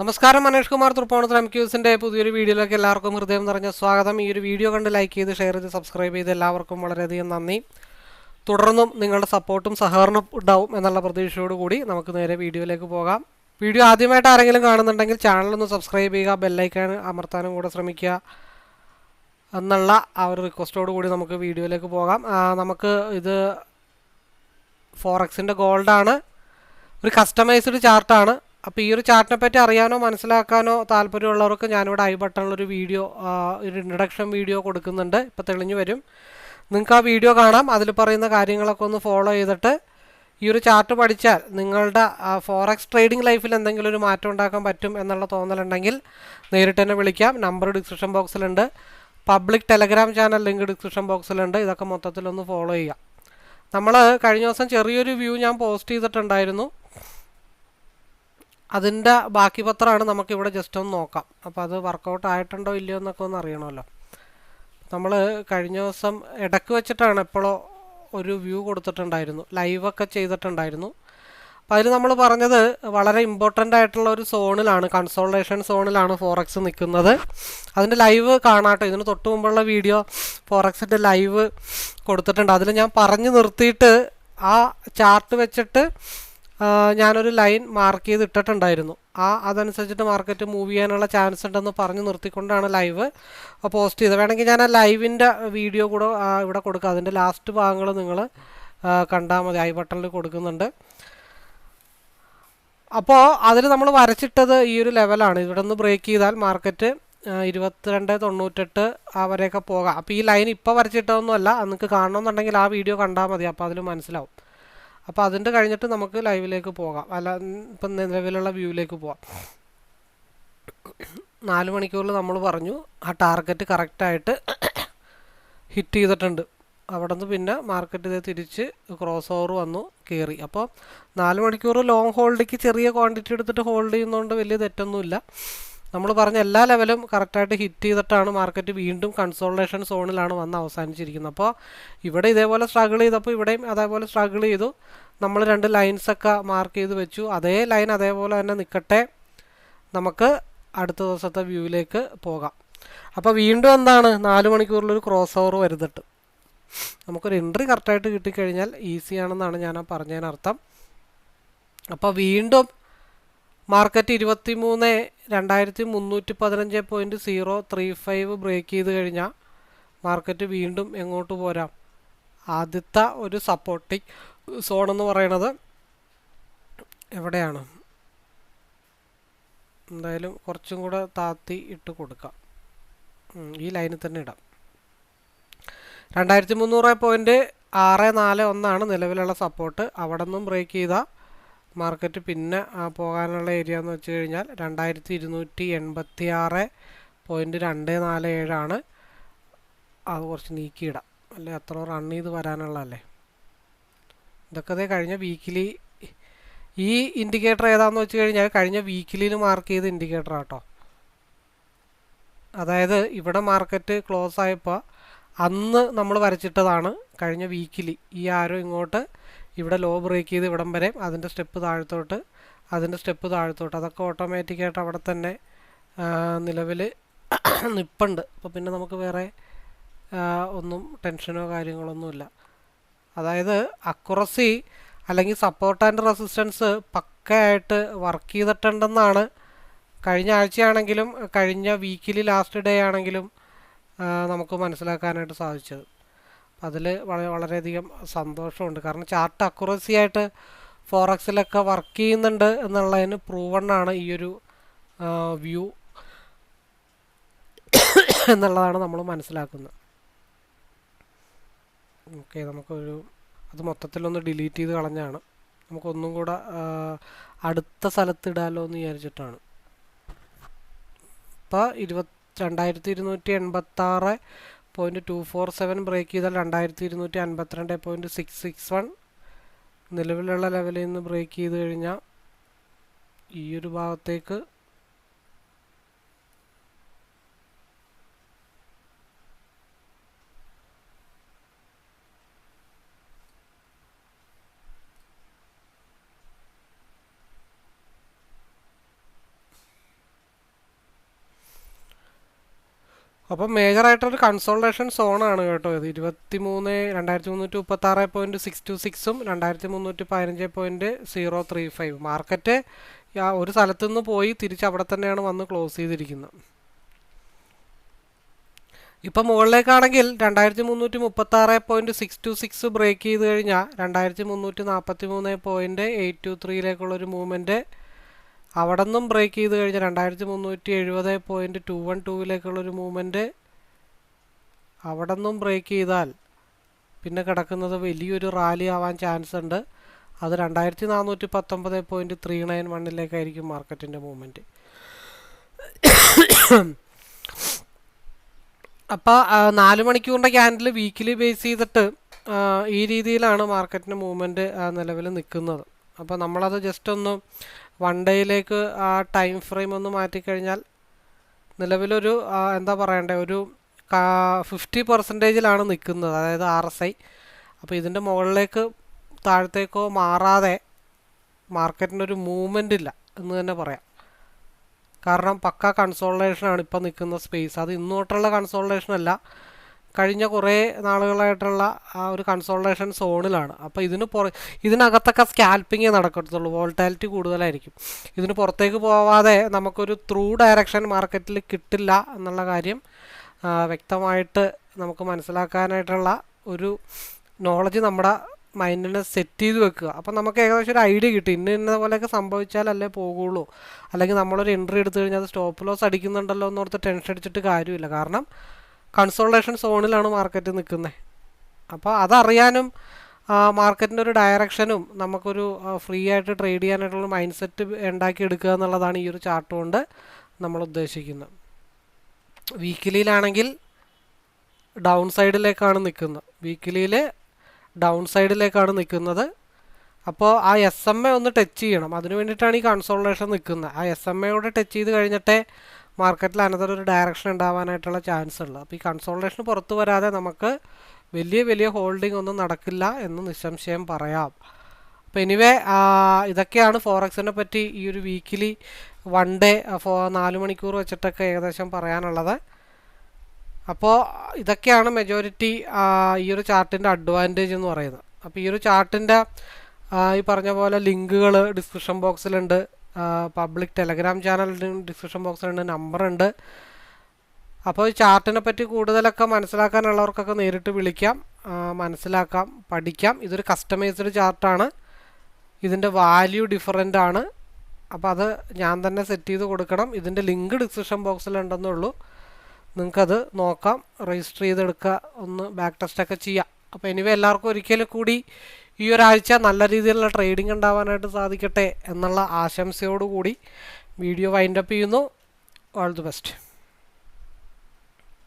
നമസ്കാരം മനേഷ് കുമാർ തൃപ്പോണത്തിൽ എം ക്യൂസിന്റെ പുതിയൊരു വീഡിയോയിലേക്ക് എല്ലാവർക്കും ഹൃദയം നിറഞ്ഞ സ്വാഗതം. ഈ ഒരു വീഡിയോ കണ്ട് ലൈക്ക് ചെയ്ത് ഷെയർ ചെയ്ത് സബ്സ്ക്രൈബ് ചെയ്ത് എല്ലാവർക്കും വളരെയധികം നന്ദി. തുടർന്നും നിങ്ങളുടെ സപ്പോർട്ടും സഹകരണം ഉണ്ടാവും എന്നുള്ള പ്രതീക്ഷയോടുകൂടി നമുക്ക് നേരെ വീഡിയോയിലേക്ക് പോകാം. വീഡിയോ ആദ്യമായിട്ട് ആരെങ്കിലും കാണുന്നുണ്ടെങ്കിൽ ചാനലൊന്ന് സബ്സ്ക്രൈബ് ചെയ്യുക ബെല്ലൈക്കാൻ അമർത്താനും കൂടെ ശ്രമിക്കുക എന്നുള്ള ആ ഒരു റിക്വസ്റ്റോട് കൂടി നമുക്ക് വീഡിയോയിലേക്ക് പോകാം. നമുക്ക് ഇത് ഫോറക്സിന്റെ ഗോൾഡാണ് ഒരു കസ്റ്റമൈസ്ഡ് ചാർട്ടാണ് അപ്പോൾ ഈ ഒരു ചാർട്ടിനെ പറ്റി അറിയാനോ മനസ്സിലാക്കാനോ താല്പര്യമുള്ളവർക്ക് ഞാനിവിടെ ഐ ബട്ടണിലൊരു വീഡിയോ ഒരു ഇൻട്രഡക്ഷൻ വീഡിയോ കൊടുക്കുന്നുണ്ട്. ഇപ്പോൾ തെളിഞ്ഞു വരും. നിങ്ങൾക്ക് ആ വീഡിയോ കാണാം. അതിൽ പറയുന്ന കാര്യങ്ങളൊക്കെ ഒന്ന് ഫോളോ ചെയ്തിട്ട് ഈ ഒരു ചാർട്ട് പഠിച്ചാൽ നിങ്ങളുടെ ഫോറക്സ് ട്രേഡിംഗ് ലൈഫിൽ എന്തെങ്കിലും ഒരു മാറ്റം ഉണ്ടാക്കാൻ പറ്റും എന്നുള്ള തോന്നലുണ്ടെങ്കിൽ നേരിട്ട് തന്നെ വിളിക്കാം. Number description ബോക്സിലുണ്ട് public Telegram channel link description ബോക്സിലുണ്ട് ഇതൊക്കെ മൊത്തത്തിലൊന്ന് ഫോളോ ചെയ്യാം. നമ്മൾ കഴിഞ്ഞ ദിവസം ചെറിയൊരു വ്യൂ ഞാൻ പോസ്റ്റ് ചെയ്തിട്ടുണ്ടായിരുന്നു. അതിന്റെ ബാക്കി പത്രമാണ് നമുക്കിവിടെ ജസ്റ്റ് ഒന്ന് നോക്കാം. അപ്പോൾ അത് വർക്കൗട്ട് ആയിട്ടുണ്ടോ ഇല്ലയോ എന്നൊക്കെ ഒന്ന് അറിയണമല്ലോ. നമ്മൾ കഴിഞ്ഞ ദിവസം ഇടയ്ക്ക് വെച്ചിട്ടാണ് എപ്പോഴോ ഒരു വ്യൂ കൊടുത്തിട്ടുണ്ടായിരുന്നു. ലൈവൊക്കെ ചെയ്തിട്ടുണ്ടായിരുന്നു. അപ്പോൾ അതിൽ നമ്മൾ പറഞ്ഞത് വളരെ ഇമ്പോർട്ടന്റ് ആയിട്ടുള്ള ഒരു സോണിലാണ് കൺസോൾട്ടേഷൻ സോണിലാണ് ഫോറക്സ് നിൽക്കുന്നത്. അതിന്റെ ലൈവ് കാണാട്ടോ. ഇതിന് തൊട്ട് മുമ്പുള്ള വീഡിയോ ഫോറക്സിന്റെ ലൈവ് കൊടുത്തിട്ടുണ്ട്. അതിൽ ഞാൻ പറഞ്ഞു നിർത്തിയിട്ട് ആ ചാർട്ട് വെച്ചിട്ട് ഞാനൊരു ലൈൻ മാർക്ക് ചെയ്ത് ഇട്ടിട്ടുണ്ടായിരുന്നു ആ അതനുസരിച്ചിട്ട് മാർക്കറ്റ് മൂവ് ചെയ്യാനുള്ള ചാൻസ് ഉണ്ടെന്ന് പറഞ്ഞ് നിർത്തിക്കൊണ്ടാണ് ലൈവ് പോസ്റ്റ് ചെയ്തത്. വേണമെങ്കിൽ ഞാൻ ആ ലൈവിന്റെ വീഡിയോ കൂടെ ഇവിടെ കൊടുക്കുക അതിന്റെ ലാസ്റ്റ് ഭാഗങ്ങൾ നിങ്ങൾ കണ്ടാൽ മതി. ഐ ബട്ടണിൽ കൊടുക്കുന്നുണ്ട്. അപ്പോൾ അതിൽ നമ്മൾ വരച്ചിട്ടത് ഈ ഒരു ലെവലാണ് ഇവിടെ നിന്ന് ബ്രേക്ക് ചെയ്താൽ മാർക്കറ്റ് ഇരുപത്തിരണ്ട് തൊണ്ണൂറ്റെട്ട് വരെയൊക്കെ പോകാം. അപ്പോൾ ഈ ലൈൻ ഇപ്പോൾ വരച്ചിട്ടതൊന്നുമല്ല. നിങ്ങൾക്ക് കാണണമെന്നുണ്ടെങ്കിൽ ആ വീഡിയോ കണ്ടാൽ മതി. അപ്പോൾ അതിൽ മനസ്സിലാവും. അപ്പോൾ അതിന്റെ കഴിഞ്ഞിട്ട് നമുക്ക് ലൈവിലേക്ക് പോകാം. അല്ല ഇപ്പം നിലവിലുള്ള വ്യൂവിലേക്ക് പോകാം നാല് മണിക്കൂറിൽ നമ്മൾ പറഞ്ഞു ആ ടാർഗറ്റ് കറക്റ്റായിട്ട് ഹിറ്റ് ചെയ്തിട്ടുണ്ട്. അവിടെ നിന്ന് പിന്നെ മാർക്കറ്റ് ഇത് തിരിച്ച് ക്രോസ് ഓവർ വന്നു കയറി അപ്പോൾ നാല് മണിക്കൂർ ലോങ് ഹോൾഡിക്ക് ചെറിയ ക്വാണ്ടിറ്റി എടുത്തിട്ട് ഹോൾഡ് ചെയ്യുന്നതുകൊണ്ട് വലിയ തെറ്റൊന്നുമില്ല. നമ്മൾ പറഞ്ഞ എല്ലാ ലെവലും കറക്റ്റായിട്ട് ഹിറ്റ് ചെയ്തിട്ടാണ് മാർക്കറ്റ് വീണ്ടും കൺസോൾട്ടേഷൻ സോണിലാണ് വന്ന് അവസാനിച്ചിരിക്കുന്നത്. അപ്പോൾ ഇവിടെ ഇതേപോലെ സ്ട്രഗിൾ ചെയ്തപ്പോൾ ഇവിടെയും അതേപോലെ സ്ട്രഗിൾ ചെയ്തു. നമ്മൾ രണ്ട് ലൈൻസൊക്കെ മാർക്ക് ചെയ്ത് വെച്ചു. അതേ ലൈൻ അതേപോലെ തന്നെ നിൽക്കട്ടെ നമുക്ക് അടുത്ത ദിവസത്തെ വ്യൂവിലേക്ക് പോകാം. അപ്പോൾ വീണ്ടും എന്താണ്? നാല് മണിക്കൂറിലൊരു ക്രോസ് ഓവർ വരുന്നിട്ട് നമുക്കൊരു എൻട്രി കറക്റ്റായിട്ട് കിട്ടിക്കഴിഞ്ഞാൽ ഈസിയാണെന്നാണ് ഞാൻ പറഞ്ഞതിനർത്ഥം. അപ്പോൾ വീണ്ടും മാർക്കറ്റ് ഇരുപത്തി മൂന്ന് രണ്ടായിരത്തി മുന്നൂറ്റി പതിനഞ്ച് point zero three five break ചെയ്ത് കഴിഞ്ഞാൽ മാർക്കറ്റ് വീണ്ടും എങ്ങോട്ട് പോരാം? ആദ്യത്തെ ഒരു സപ്പോർട്ടിങ് സോൺ എന്ന് പറയണത് എവിടെയാണ്? എന്തായാലും കുറച്ചും കൂടെ താത്തി ഇട്ട് കൊടുക്കാം. ഈ ലൈനിൽ തന്നെ ഇടാം. രണ്ടായിരത്തി മുന്നൂറ് പോയിന്റ് ആറ് നാല് ഒന്നാണ് നിലവിലുള്ള സപ്പോർട്ട് അവിടെ നിന്നും ബ്രേക്ക് ചെയ്താൽ മാർക്കറ്റ് പിന്നെ പോകാനുള്ള ഏരിയ എന്ന് വെച്ച് കഴിഞ്ഞാൽ രണ്ടായിരത്തി ഇരുന്നൂറ്റി എൺപത്തി ആറ് പോയിന്റ് രണ്ട് നാല് ഏഴാണ്. അത് കുറച്ച് നീക്കിയിടാം. അല്ലെ? അത്ര റൺ ചെയ്ത് വരാനുള്ളതല്ലേ? ഇതൊക്കെ കഴിഞ്ഞ വീക്കിലി ഈ ഇൻഡിക്കേറ്റർ ഏതാണെന്ന് വെച്ച് കഴിഞ്ഞാൽ കഴിഞ്ഞ വീക്കിലിയിൽ മാർക്ക് ചെയ്ത ഇൻഡിക്കേറ്റർ ആട്ടോ അതായത് ഇവിടെ മാർക്കറ്റ് ക്ലോസ് ആയപ്പോൾ അന്ന് നമ്മൾ വരച്ചിട്ടതാണ് കഴിഞ്ഞ വീക്കിലി ഈ ആരോ ഇങ്ങോട്ട് ഇവിടെ ലോ ബ്രേക്ക് ചെയ്ത് ഇവിടം വരെ അതിന്റെ സ്റ്റെപ്പ് താഴത്തോട്ട് അതിന്റെ സ്റ്റെപ്പ് താഴത്തോട്ട്. അതൊക്കെ ഓട്ടോമാറ്റിക്കായിട്ട് അവിടെ തന്നെ നിലവിൽ നിപ്പുണ്ട്. അപ്പോൾ പിന്നെ നമുക്ക് വേറെ ഒന്നും ടെൻഷനോ കാര്യങ്ങളൊന്നുമില്ല അതായത് അക്കുറസി അല്ലെങ്കിൽ സപ്പോർട്ട് ആൻഡ് റെസിസ്റ്റൻസ് പക്കയായിട്ട് വർക്ക് ചെയ്തിട്ടുണ്ടെന്നാണ്. കഴിഞ്ഞ ആഴ്ചയാണെങ്കിലും കഴിഞ്ഞ വീക്കിലി ലാസ്റ്റ് ഡേ ആണെങ്കിലും നമുക്ക് മനസ്സിലാക്കാനായിട്ട് സാധിച്ചത്. അതിൽ വളരെ വളരെയധികം സന്തോഷമുണ്ട്. കാരണം ചാർട്ട് അക്യുറസി ആയിട്ട് ഫോറക്സിലൊക്കെ വർക്ക് ചെയ്യുന്നുണ്ട് എന്നുള്ളതിന് പ്രൂവൺ ആണ് ഈ ഒരു വ്യൂ എന്നുള്ളതാണ് നമ്മൾ മനസ്സിലാക്കുന്നത്. ഓക്കെ നമുക്കൊരു അത് മൊത്തത്തിലൊന്ന് ഡിലീറ്റ് ചെയ്ത് കളഞ്ഞാണ്. നമുക്കൊന്നും കൂടെ അടുത്ത സ്ഥലത്ത് ഇടാലോ എന്ന് വിചാരിച്ചിട്ടാണ്. ഇപ്പോൾ ഇരുപത്തി രണ്ടായിരത്തി ഇരുന്നൂറ്റി എൺപത്താറ് point two four seven break ചെയ്താൽ രണ്ടായിരത്തി ഇരുന്നൂറ്റി അൻപത്തിരണ്ട് പോയിന്റ് സിക്സ് സിക്സ് വൺ നിലവിലുള്ള ലെവലിൽ നിന്ന് ബ്രേക്ക് ചെയ്ത് കഴിഞ്ഞാൽ ഈ ഒരു ഭാഗത്തേക്ക് അപ്പം മേജറായിട്ടൊരു കൺസോൾട്ടേഷൻ സോണാണ് കേട്ടോ ഇത്. ഇരുപത്തി മൂന്ന് രണ്ടായിരത്തി മുന്നൂറ്റി മുപ്പത്താറ് പോയിന്റ് സിക്സ് ടു സിക്സും രണ്ടായിരത്തി മുന്നൂറ്റി പതിനഞ്ച് point zero three five market ഒരു സ്ഥലത്തു നിന്ന് പോയി തിരിച്ച് അവിടെ തന്നെയാണ് വന്ന് ക്ലോസ് ചെയ്തിരിക്കുന്നത്. ഇപ്പം മുകളിലേക്കാണെങ്കിൽ രണ്ടായിരത്തി മുന്നൂറ്റി മുപ്പത്തി ആറ് point six two six break ചെയ്ത് കഴിഞ്ഞാൽ രണ്ടായിരത്തി മുന്നൂറ്റി നാൽപ്പത്തി മൂന്ന് പോയിന്റ് എയ്റ്റ് ടു ത്രീയിലേക്കുള്ളൊരു മൂവ്മെന്റ് അവിടെ നിന്നും ബ്രേക്ക് ചെയ്ത് കഴിഞ്ഞാൽ രണ്ടായിരത്തി മുന്നൂറ്റി എഴുപത് പോയിന്റ് ടു വൺ ടൂവിലേക്കുള്ളൊരു മൂവ്മെന്റ് അവിടെ നിന്നും ബ്രേക്ക് ചെയ്താൽ പിന്നെ കിടക്കുന്നത് വലിയൊരു റാലി ആവാൻ ചാൻസ് ഉണ്ട്. അത് രണ്ടായിരത്തി നാനൂറ്റി പത്തൊമ്പത് പോയിന്റ് ത്രീ നയൻ വണ്ണിലേക്കായിരിക്കും മാർക്കറ്റിന്റെ മൂവ്മെന്റ് അപ്പോൾ നാല് മണിക്കൂറിന്റെ ക്യാൻഡിൽ വീക്കിലി ബേസ് ചെയ്തിട്ട് ഈ രീതിയിലാണ് മാർക്കറ്റിന്റെ മൂവ്മെന്റ് നിലവിൽ നിൽക്കുന്നത്. അപ്പോൾ നമ്മളത് ജസ്റ്റ് ഒന്ന് വൺ ഡേയിലേക്ക് ആ ടൈം ഫ്രെയിം ഒന്ന് മാറ്റിക്കഴിഞ്ഞാൽ നിലവിലൊരു എന്താ പറയണ്ടേ ഒരു ഫിഫ്റ്റി പെർസെന്റേജിലാണ് നിൽക്കുന്നത് അതായത് ആർ എസ് ഐ അപ്പോൾ ഇതിന്റെ മുകളിലേക്ക് താഴത്തേക്കോ മാറാതെ മാർക്കറ്റിന്റെ ഒരു മൂവ്മെന്റ് ഇല്ല എന്ന് തന്നെ പറയാം. കാരണം പക്ക കൺസോൾട്ടേഷനാണ് ഇപ്പോൾ നിൽക്കുന്ന സ്പേസ് അത് ഇന്നോട്ടുള്ള കൺസോൾട്ടേഷൻ അല്ല. കഴിഞ്ഞ കുറേ നാളുകളായിട്ടുള്ള ആ ഒരു കൺസോൾട്ടേഷൻ സോണിലാണ് അപ്പോൾ ഇതിന് പുറ ഇതിനകത്തൊക്കെ സ്കാൽപ്പിങ്ങേ നടക്കത്തുള്ളൂ. വോൾട്ടാലിറ്റി കൂടുതലായിരിക്കും. ഇതിന് പുറത്തേക്ക് പോവാതെ നമുക്കൊരു ത്രൂ ഡയറക്ഷൻ മാർക്കറ്റിൽ കിട്ടില്ല എന്നുള്ള കാര്യം വ്യക്തമായിട്ട് നമുക്ക് മനസ്സിലാക്കാനായിട്ടുള്ള ഒരു നോളജ് നമ്മുടെ മൈൻഡിനെ സെറ്റ് ചെയ്ത് വെക്കുക. അപ്പം നമുക്ക് ഏകദേശം ഒരു ഐഡിയ കിട്ടും. ഇന്ന ഇന്ന പോലെയൊക്കെ സംഭവിച്ചാലല്ലേ പോകുള്ളൂ. അല്ലെങ്കിൽ നമ്മളൊരു എൻട്രി എടുത്തു കഴിഞ്ഞാൽ അത് സ്റ്റോപ്പ് ലോസ് അടിക്കുന്നുണ്ടല്ലോ എന്നോർത്ത് ടെൻഷൻ അടിച്ചിട്ട് കാര്യമില്ല. കാരണം കൺസോൾട്ടേഷൻ സോണിലാണ് മാർക്കറ്റ് നിൽക്കുന്നത് അപ്പോൾ അതറിയാനും മാർക്കറ്റിന്റെ ഒരു ഡയറക്ഷനും നമുക്കൊരു ഫ്രീ ആയിട്ട് ട്രേഡ് ചെയ്യാനായിട്ടുള്ള മൈൻഡ് സെറ്റ് ഉണ്ടാക്കി എടുക്കുക എന്നുള്ളതാണ് ഈ ഒരു ചാർട്ട് കൊണ്ട് നമ്മൾ ഉദ്ദേശിക്കുന്നത്. വീക്കിലിയിലാണെങ്കിൽ ഡൗൺ സൈഡിലേക്കാണ് നിൽക്കുന്നത് വീക്കിലിയിൽ ഡൗൺ സൈഡിലേക്കാണ് നിൽക്കുന്നത് അപ്പോൾ ആ എസ് എം എ ഒന്ന് ടച്ച് ചെയ്യണം. അതിന് വേണ്ടിയിട്ടാണ് ഈ കൺസോൾട്ടേഷൻ നിൽക്കുന്നത് ആ എസ് എം എയോടെ ടച്ച് ചെയ്ത് കഴിഞ്ഞിട്ടേ മാർക്കറ്റിൽ അനന്തരം ഒരു ഡയറക്ഷൻ ഉണ്ടാവാനായിട്ടുള്ള ചാൻസ് ഉള്ളു. അപ്പോൾ ഈ കൺസോൾട്ടേഷൻ പുറത്തു വരാതെ നമുക്ക് വലിയ വലിയ ഹോൾഡിംഗ് ഒന്നും നടക്കില്ല എന്ന് നിസ്സംശയം പറയാം. അപ്പോൾ എനിവേ ഇതൊക്കെയാണ് ഫോറക്സിനെ പറ്റി ഈ ഒരു വീക്കിലി വൺ ഡേ ഫോ നാല് മണിക്കൂർ വെച്ചിട്ടൊക്കെ ഏകദേശം പറയാനുള്ളത്. അപ്പോൾ ഇതൊക്കെയാണ് മെജോറിറ്റി ഈ ഒരു ചാർട്ടിന്റെ അഡ്വാന്റേജ് എന്ന് പറയുന്നത്. അപ്പോൾ ഈ ഒരു ചാർട്ടിന്റെ ഈ പറഞ്ഞ പോലെ ലിങ്കുകൾ ഡിസ്ക്രിപ്ഷൻ ബോക്സിലുണ്ട് പബ്ലിക് ടെലഗ്രാം ചാനൽ ഡിസ്ക്രിപ്ഷൻ ബോക്സിലുണ്ട് നമ്പറുണ്ട് അപ്പോൾ ചാർട്ടിനെ പറ്റി കൂടുതലൊക്കെ മനസ്സിലാക്കാനുള്ളവർക്കൊക്കെ നേരിട്ട് വിളിക്കാം. മനസ്സിലാക്കാം പഠിക്കാം. ഇതൊരു കസ്റ്റമൈസ്ഡ് ചാർട്ടാണ്. ഇതിന്റെ വാല്യൂ ഡിഫറന്റ് ആണ്. അപ്പോൾ അത് ഞാൻ തന്നെ സെറ്റ് ചെയ്ത് കൊടുക്കണം. ഇതിന്റെ ലിങ്ക് ഡിസ്ക്രിപ്ഷൻ ബോക്സിലുണ്ടെന്നുള്ളൂ നിങ്ങൾക്കത് നോക്കാം രജിസ്റ്റർ ചെയ്തെടുക്കുക ഒന്ന് ബാക്ക് ടെസ്റ്റൊക്കെ ചെയ്യാം. അപ്പോൾ എനിവേ എല്ലാവർക്കും ഒരിക്കലും കൂടി ഈ ഒരാഴ്ച നല്ല രീതിയിലുള്ള ട്രേഡിംഗ് ഉണ്ടാവാനായിട്ട് സാധിക്കട്ടെ എന്നുള്ള ആശംസയോടുകൂടി വീഡിയോ വൈൻഡപ്പ് ചെയ്യുന്നു. All the best